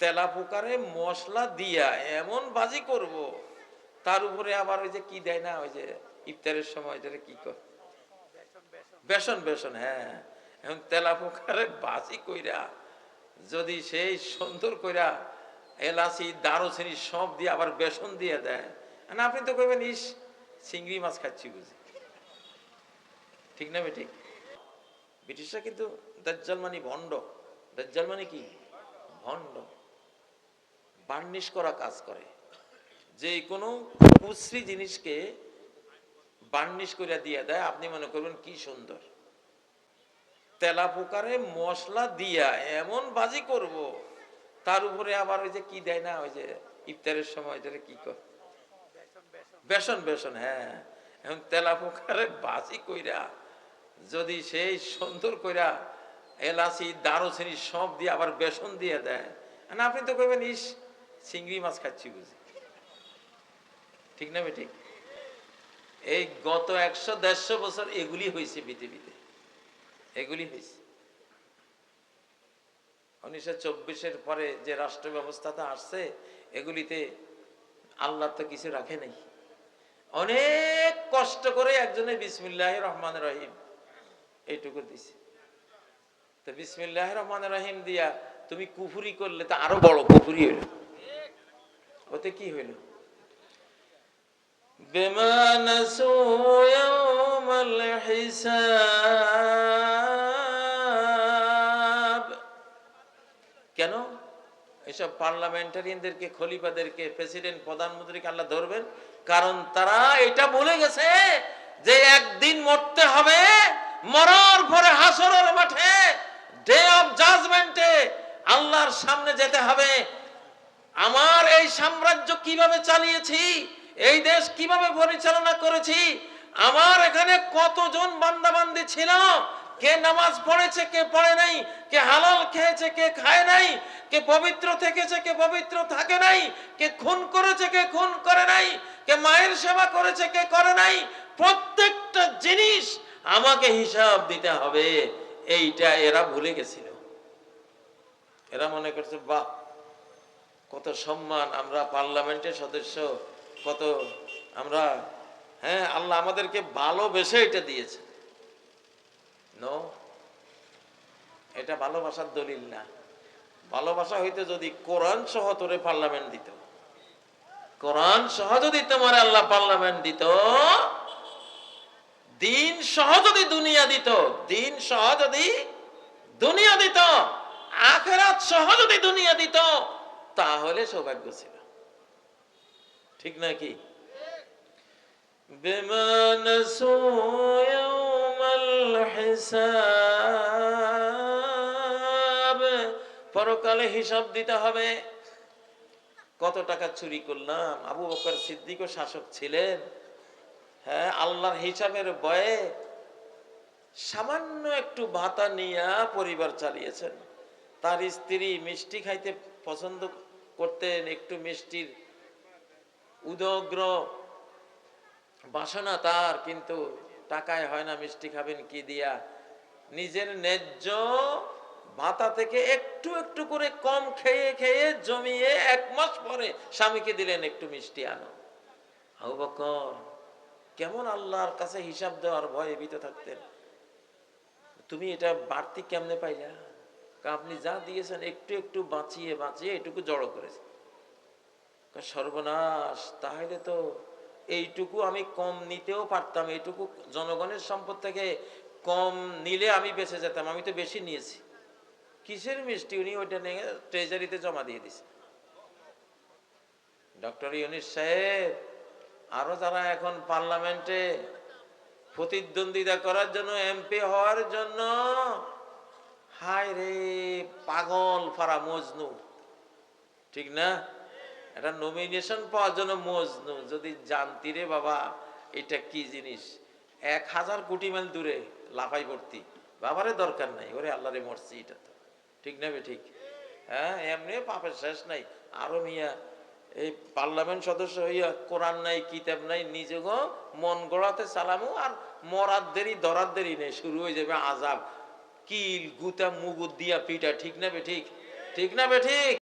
তেলা পোকারে মশলা দিয়া এমন বাজি করব, তার উপরে আবার ওই যে কি দেয় না, ওই যে ইফতারের সময় যেটা কি কর বেসন বেসন হ্যাঁ এখন তেলা পোকারে বাজি কইরা, যদি সেই সুন্দর কইরা এলাচি, দারুচিনি সব দিয়ে আবার বেসন দিয়ে দেয় না আপনি তো কইবেন, ইস, চিংড়ি মাছ খাচ্ছি বুঝি। ঠিক না বেটি? ব্রিটিশরা কিন্তু দাজ্জাল মানে ভণ্ড। দাজ্জাল মানে কি? ভণ্ড। বার্নিশ করা কাজ করে যে কোনো কুশ্রী জিনিসকে বার্নিশ করে দিয়ে দেয় আপনি মনে করবেন কি সুন্দর তেলা পোকারে মশলা দিয়া এমন বাজি করব তার উপরে আবার ওই যে কি দেয় না ওই যে ইফতারের সময় যেটা কি কর বেসন বেসন হ্যাঁ এখন তেলা পোকারে বাজি কইরা যদি সেই সুন্দর কইরা এলাচি, দারুচিনি সব দিয়ে আবার বেসন দিয়ে দেয় আপনি তো কইবেন, ইস চিংড়ি মাছ খাচ্ছি বুঝি। ঠিক না বেটি? এই গত একশো, দেড়শো বছর এগুলি হয়েছে পৃথিবীতে। এগুলি হয়েছে। উনিশশো চব্বিশের পরে যে রাষ্ট্র ব্যবস্থাটা আসছে, এগুলিতে আল্লাহ তো কিছু রাখে নাই। অনেক কষ্ট করে একজনে বিসমিল্লাহ রহমান রহিম এইটুকু দিছে। তো বিসমিল্লাহ রহমান রহিম দিয়া তুমি কুফুরি করলে তো আরও বড় কুফুরি হইল। ওতে কি হইল? কেন? এসব পার্লামেন্টারিয়ানদেরকে খলিফাদেরকে প্রেসিডেন্ট প্রধানমন্ত্রীকে আল্লাহ ধরবেন? কারণ তারা এটা ভুলে গেছে যে একদিন মরতে হবে মরার পরে হাসরের মাঠে ডে অফ জাজমেন্টে আল্লাহর সামনে যেতে হবে। আমার এই সাম্রাজ্য কীভাবে চালিয়েছি? এই দেশ কীভাবে পরিচালনা করেছি? আমার এখানে কতজন বান্দাবান্দি ছিল? কে নামাজ পড়েছে, কে পড়ে নাই? কে হালাল খেয়েছে, কে খায় নাই? কে পবিত্র থেকেছে, কে পবিত্র থাকে নাই? কে খুন করেছে, কে খুন করে নাই? কে মায়ের সেবা করেছে, কে করে নাই? প্রত্যেকটা জিনিস আমাকে হিসাব দিতে হবে। এইটা এরা ভুলে গেছিল। এরা মনে করছে, বাহ কত সম্মান, আমরা পার্লামেন্টের সদস্য, কত আমরা হ্যাঁ আল্লাহ আমাদেরকে ভালোবেসে এটা দিয়েছে। এটা ভালোবাসার দলিল না। ভালোবাসা হইতে যদি কোরআন সহ তোরে পার্লামেন্ট দিত, কোরআন সহ যদি তোমার আল্লাহ পার্লামেন্ট দিত, দিন সহ যদি দুনিয়া দিত, দিন সহ যদি দুনিয়া দিত, আখেরাত সহ যদি দুনিয়া দিত তাহলে সৌভাগ্য ছিল। ঠিক নাকি হিসাব। পরকালে হিসাব দিতে হবে। কত টাকা চুরি করলাম? আবু বকর সিদ্দিকও শাসক ছিলেন। হ্যাঁ আল্লাহর হিসাবের ভয়ে সামান্য একটু ভাতা নিয়ে পরিবার চালিয়েছেন। তার স্ত্রী মিষ্টি খাইতে পছন্দ করতেন একটু মিষ্টির উদগ্র বাসনা তার, কিন্তু টাকায় হয় না মিষ্টি খাবেন কি দিয়া। নিজের ন্যায্য ভাতা থেকে একটু একটু করে কম খেয়ে খেয়ে জমিয়ে এক মাস পরে স্বামীকে দিলেন একটু মিষ্টি আনো। আবু বকর, কেমন আল্লাহর কাছে হিসাব দেওয়ার ভয়ে ভীত থাকতেন। তুমি এটা বাড়তি কেমনে পাইলা? আপনি যা দিয়েছেন, একটু একটু বাঁচিয়ে বাঁচিয়ে এটুকু জড়ো করেছে। কা সর্বনাশ, তাহলে তো এইটুকু আমি কম নিতেও পারতাম, এইটুকু জনগণের সম্পদ থেকে কম নিলে আমি বেঁচে যেতাম, আমি তো বেশি নিয়েছি। কিসের মিষ্টি? উনি ওইটা নিয়ে ট্রেজারিতে জমা দিয়ে দিছে। ডক্টর ইউনিস সাহেব, আরও যারা এখন পার্লামেন্টে প্রতিদ্বন্দ্বিতা করার জন্য এমপি হওয়ার জন্য হায় রে পাগল ফারা মজনু। ঠিক না? এটা নমিনেশন পাওয়ার জন্য মজনু। যদি জানতি রে বাবা, এটা কি জিনিস? এক হাজার কোটি মাইল দূরে লাফাই ভর্তি। বাবারে দরকার নাই, ওরে আল্লাহ রে মরছি এটা তো। ঠিক না বে ঠিক? হ্যাঁ এমনি পাপের শেষ নাই। আরও মিয়া এই পার্লামেন্ট সদস্য হইয়া কোরআন নাই, কিতাব নাই, নিজেগো মন গড়াতে চালামু আর মরার দেরি, ধরার দেরি নেই, শুরু হয়ে যাবে আজাব কিল গুতা মুগুর দিয়া পিটা ঠিক না বে ঠিক? ঠিক না বে ঠিক?